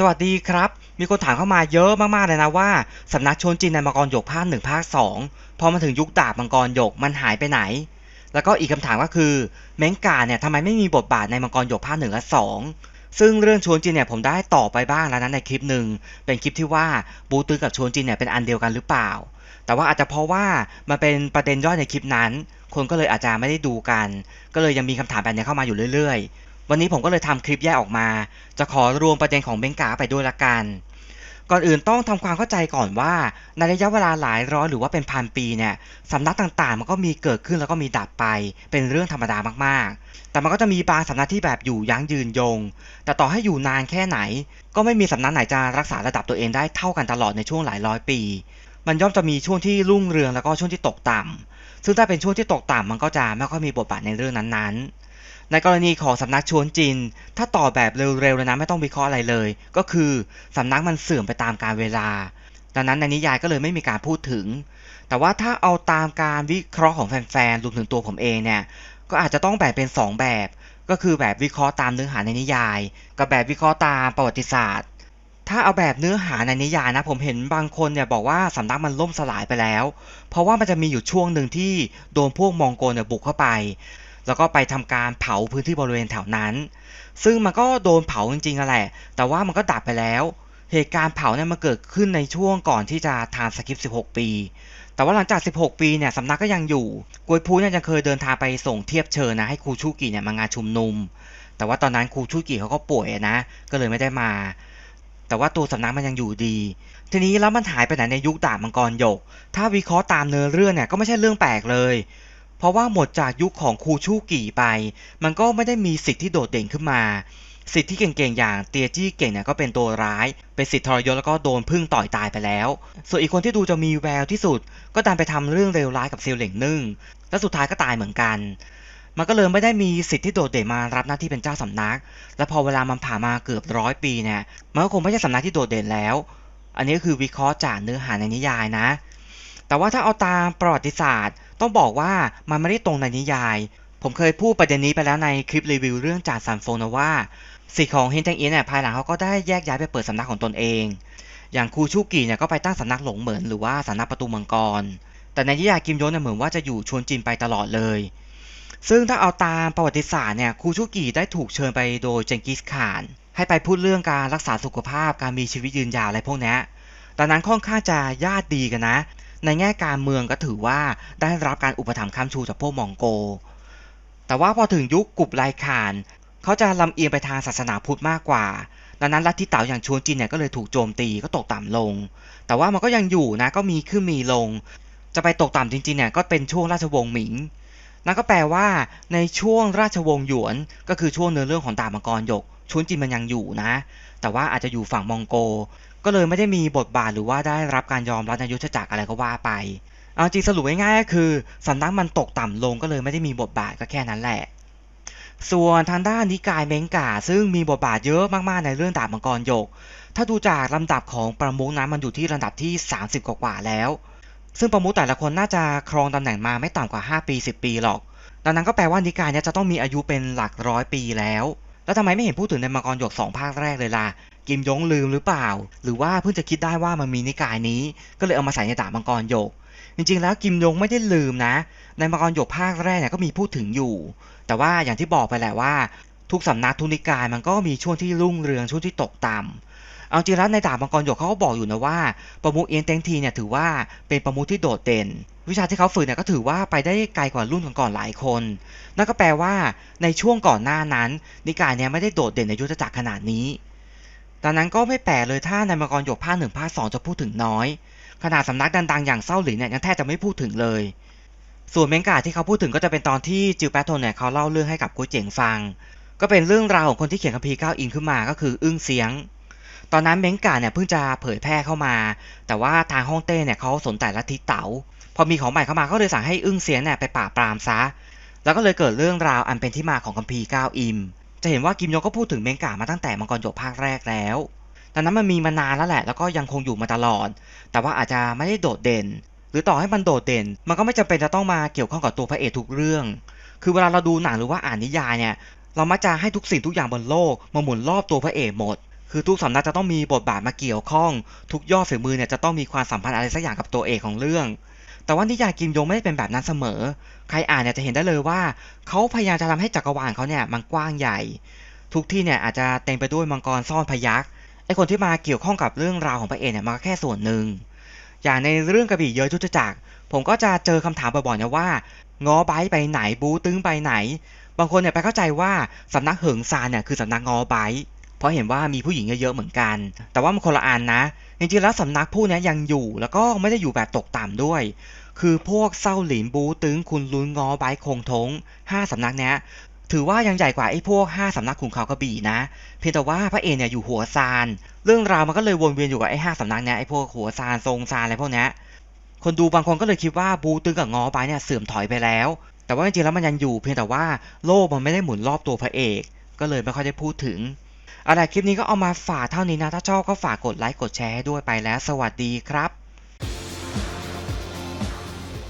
สวัสดีครับ มีคนถามเข้ามาเยอะมากๆเลยนะว่าสำนักชนจีนในมังกรหยกภาคหนึ่งภาคสองพอมาถึงยุคดาบมังกรหยกมันหายไปไหน แล้วก็อีกคำถามก็คือเม้งกาเนี่ยทำไมไม่มีบทบาทในมังกรหยกภาคหนึ่งและสองซึ่งเรื่องชวนจีนเนี่ยผมได้ตอบไปบ้างแล้วนะในคลิปหนึ่งเป็นคลิปที่ว่าบูตือกับชวนจีนเนี่ยเป็นอันเดียวกันหรือเปล่า แต่ว่าอาจจะเพราะว่ามันเป็นประเด็นย่อยในคลิปนั้น คนก็เลยอาจจะไม่ได้ดูกัน ก็เลยยังมีคำถามแบบนี้เข้ามาอยู่เรื่อย วันนี้ผมก็เลยทำคลิปแยกออกมา จะขอรวมประเด็นของเบงกาไปด้วยละกัน ก่อนอื่นต้องทำความเข้าใจก่อนว่า ในระยะเวลาหลายร้อยหรือว่าเป็นพันปีเนี่ยสำนักต่างๆ มันก็มีเกิดขึ้นแล้วก็มีดับไป เป็นเรื่องธรรมดามากๆ แต่มันก็จะมีบางสำนักที่แบบอยู่ยั้งยืนยง แต่ต่อให้อยู่นานแค่ไหน ก็ไม่มีสำนักไหนจะรักษาระดับตัวเองได้เท่ากันตลอดในช่วงหลายร้อยปี มันย่อมจะมีช่วงที่รุ่งเรืองแล้วก็ช่วงที่ตกต่ำซึ่งถ้าเป็นช่วงที่ตกต่ำมันก็จะไม่ค่อยมีบทบาทในเรื่องนั้นๆ ในกรณีของสำนักชวนจิน ถ้าต่อแบบเร็วๆเลยนะไม่ต้องวิเคราะห์อะไรเลย ก็คือสำนักมันเสื่อมไปตามกาลเวลา ดังนั้นในนิยายก็เลยไม่มีการพูดถึง แต่ว่าถ้าเอาตามการวิเคราะห์ของแฟนๆรวมถึงตัวผมเองเนี่ย ก็อาจจะต้องแบ่งเป็น 2 แบบ ก็คือแบบวิเคราะห์ตามเนื้อหาในนิยาย กับแบบวิเคราะห์ตามประวัติศาสตร์ ถ้าเอาแบบเนื้อหาในนิยายนะ ผมเห็นบางคนเนี่ยบอกว่าสำนักมันล่มสลายไปแล้ว เพราะว่ามันจะมีอยู่ช่วงหนึ่งที่โดนพวกมองโกลเนี่ยบุกเข้าไป แล้วก็ไปทำการเผาพื้นที่บริเวณแถวนั้น ซึ่งมันก็โดนเผาจริงๆอะแหละ แต่ว่ามันก็ดับไปแล้ว เหตุการณ์เผาเนี่ยมันเกิดขึ้นในช่วงก่อนที่จะทานสคริป 16 ปี แต่ว่าหลังจาก 16 ปีเนี่ยสำนักก็ยังอยู่ กวยพูเนี่ยยังเคยเดินทางไปส่งเทียบเชิญนะให้ครูชูกิเนี่ยมางานชุมนุม แต่ว่าตอนนั้นครูชูกิเขาก็ป่วยนะ ก็เลยไม่ได้มาแต่ว่าตัวสำนักมันยังอยู่ดี ทีนี้แล้วมันหายไปไหนในยุคดาบมังกรหยก ถ้าวิเคราะห์ตามเนื้อเรื่องเนี่ยก็ไม่ใช่เรื่องแปลกเลย เพราะว่าหมดจากยุคของครูชู่กี่ไป มันก็ไม่ได้มีสิทธิ์ที่โดดเด่นขึ้นมาสิทธิ์ที่เก่งๆ อย่างเตียจี้เก่งเนี่ยก็เป็นตัวร้าย เป็นสิทธิ์ทรยศแล้วก็โดนพึ่งต่อยตายไปแล้ว ส่วนอีกคนที่ดูจะมีแววที่สุด ก็ดันไปทำเรื่องเลวร้ายกับเซียวเหล่งนึ่ง และสุดท้ายก็ตายเหมือนกัน มันก็เลยไม่ได้มีสิทธิ์ที่โดดเด่นมารับหน้าที่เป็นเจ้าสำนัก และพอเวลามันผ่านมาเกือบร้อยปีเนี่ย มันก็คงไม่ใช่สำนักที่โดดเด่นแล้ว อันนี้ก็คือวิเคราะห์จากเนื้อหาในนิยายนะ แต่ว่าถ้าเอาตามประวัติศาสตร์ ต้องบอกว่ามันไม่ได้ตรงในนิยาย ผมเคยพูดประเด็นนี้ไปแล้วในคลิปรีวิวเรื่องจ่าซันโฟนะว่าสิทธิ์ของเฮนแทงเอียนเนี่ยภายหลังเขาก็ได้แยกย้ายไปเปิดสำนักของตนเอง อย่างครูชูกิเนี่ยก็ไปตั้งสำนักหลงเหมือนหรือว่าสำนักประตูมังกร แต่ในนิยายกิมยนเนี่ยเหมือนว่าจะอยู่ชวนจินไปตลอดเลย ซึ่งถ้าเอาตามประวัติศาสตร์เนี่ยครูชูกิได้ถูกเชิญไปโดยเจงกิสข่าน ให้ไปพูดเรื่องการรักษาสุขภาพการมีชีวิตยืนยาวอะไรพวกนี้ตอนนั้นค่อนข้างจะญาติดีกันนะ ในแง่การเมืองก็ถือว่าได้รับการอุปถัมภ์ค้ำชูจากพวกมองโก แต่ว่าพอถึงยุคกุบไลคานเขาจะลำเอียงไปทางศาสนาพุทธมากกว่า ดังนั้นลัทธิเต๋าอย่างชวนจีนเนี่ยก็เลยถูกโจมตีก็ตกต่ำลง แต่ว่ามันก็ยังอยู่นะก็มีขึ้นมีลง จะไปตกต่ำจริงๆเนี่ยก็เป็นช่วงราชวงศ์หมิง นั่นก็แปลว่าในช่วงราชวงศ์หยวน ก็คือช่วงเนื้อเรื่องของดาบมังกรหยกชวนจินมันยังอยู่นะ แต่ว่าอาจจะอยู่ฝั่งมองโก ก็เลยไม่ได้มีบทบาทหรือว่าได้รับการยอมรับในยุทธจักรอะไรก็ว่าไป เอาจริงสรุปง่ายๆก็คือสำนักมันตกต่ำลงก็เลยไม่ได้มีบทบาทก็แค่นั้นแหละ ส่วนทางด้านนิกายเมงกาซึ่งมีบทบาทเยอะมากๆในเรื่องดาบมังกรหยก ถ้าดูจากลำดับของประมุขนั้นมันอยู่ที่ระดับที่ 30 กว่าๆแล้ว ซึ่งประมุขแต่ละคนน่าจะครองตำแหน่งมาไม่ต่ำกว่า 5 ปี 10 ปีหรอก ดังนั้นก็แปลว่านิกายนี้จะต้องมีอายุเป็นหลักร้อยปีแล้ว แล้วทำไมไม่เห็นพูดถึงในมังกรหยกสองภาคแรกเลยล่ะ กิมยงลืมหรือเปล่า หรือว่าเพิ่งจะคิดได้ว่ามันมีนิกายนี้ ก็เลยเอามาใส่ในดาบมังกรหยก จริงๆ แล้วกิมยงไม่ได้ลืมนะ ในมังกรหยกภาคแรกเนี่ยก็มีพูดถึงอยู่ แต่ว่าอย่างที่บอกไปแหละว่า ทุกสำนักทุกนิกายมันก็มีช่วงที่รุ่งเรืองช่วงที่ตกต่ำ เอาจริงแล้วในดาบมังกรหยกเขาก็บอกอยู่นะว่าประมุขเอียนเต็งทีเนี่ยถือว่าเป็นประมุขที่โดดเด่น วิชาที่เขาฝึกเนี่ยก็ถือว่าไปได้ไกลกว่ารุ่นก่อนๆหลายคน นั่นก็แปลว่าในช่วงก่อนหน้านั้น นิกายเนี่ยไม่ได้โดดเด่นในยุทธจักรขนาดนี้ดังนั้นก็ไม่แปลกเลยถ้าในมังกรหยกภาคหนึ่งภาคสองจะพูดถึงน้อย ขนาดสำนักดังๆอย่างเศร้าหลินเนี่ยยังแทบจะไม่พูดถึงเลยส่วนเมงกาที่เขาพูดถึงก็จะเป็นตอนที่จิวแปตโทนเนี่ยเขาเล่าเรื่องให้กับกุ้ยเจ๋งฟัง ก็เป็นเรื่องราวของคนที่เขียนคัมภีร์ก้าวอินขึ้นมาก็คืออึ้งเสียง ตอนนั้นเม้งกาเนี่ยเพิ่งจะเผยแพร่เข้ามา แต่ว่าทางฮ่องเต้เนี่ยเขาสนแต่ลัทธิเต๋าพอมีของใหม่เข้ามาก็เลยสั่งให้อึ้งเสียงเนี่ยไปปราบปรามซะ แล้วก็เลยเกิดเรื่องราวอันเป็นที่มาของคัมภีร์ก้าวอิม จะเห็นว่ากิมยงก็พูดถึงเม้งกามาตั้งแต่มังกรหยกภาคแรกแล้วดังนั้นมันมีมานานแล้วแหละ แล้วก็ยังคงอยู่มาตลอด แต่ว่าอาจจะไม่ได้โดดเด่น หรือต่อให้มันโดดเด่น มันก็ไม่จำเป็นจะต้องมาเกี่ยวข้องกับตัวพระเอกทุกเรื่อง คือเวลาเราดูหนังหรือว่าอ่านนิยายเนี่ย เรามักจะให้ทุกสิ่งทุกอย่างบนโลกมาหมุนรอบตัวพระเอกหมด คือทุกสำนักจะต้องมีบทบาทมาเกี่ยวข้อง ทุกยอดฝีมือเนี่ยจะต้องมีความสัมพันธ์อะไรสักอย่างกับตัวเอกของเรื่อง แต่ว่านิยายกิมยงไม่ได้เป็นแบบนั้นเสมอ ใครอ่านเนี่ยจะเห็นได้เลยว่าเขาพยายามจะทำให้จักรวาลเขาเนี่ยมันกว้างใหญ่ ทุกที่เนี่ยอาจจะเต็มไปด้วยมังกรซ่อนพยักไอคนที่มาเกี่ยวข้องกับเรื่องราวของพระเอกเนี่ยมันแค่ส่วนหนึ่งอย่างในเรื่องกระบี่เยอะจุดจักรผมก็จะเจอคำถามบ่อยๆนะว่างอไบไปไหนบูตึงไปไหน บางคนเนี่ยไปเข้าใจว่าสำนักเหิงซานเนี่ยคือสำนักงอไบ เพราะเห็นว่ามีผู้หญิงเยอะๆเหมือนกัน แต่ว่ามันคนละอันนะ จริงๆแล้วสำนักผู้นี้ยังอยู่ แล้วก็ไม่ได้อยู่แบบตกต่ำด้วย คือพวกเศร้าหลินบูตึงคุณลุนงอไบคงทงห้าสำนักเนี้ยถือว่ายังใหญ่กว่าไอ้พวกห้าสำนักขุนเขากระบี่นะ เพียงแต่ว่าพระเอกเนี่ยอยู่หัวซาน เรื่องราวมันก็เลยวนเวียนอยู่กับไอ้ห้าสำนักเนี้ยไอ้พวกหัวซานทรงซานอะไรพวกเนี้ยคนดูบางคนก็เลยคิดว่าบูตึงกับงอไปเนี่ยเสื่อมถอยไปแล้ว แต่ว่าจริงๆแล้วมันยังอยู่ เพียงแต่ว่าโลกมันไม่ได้หมุนรอบตัวพระเอก ก็เลยไม่ค่อยได้พูดถึง เอาล่ะไรคลิปนี้ก็เอามาฝากเท่านี้นะ ถ้าชอบก็ฝากกดไลค์กดแชร์ให้ด้วยไปแล้ว สวัสดีครับ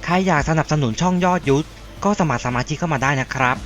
ใครอยากสนับสนุนช่องยอดยุทธก็สมัครสมาชิกเข้ามาได้นะครับ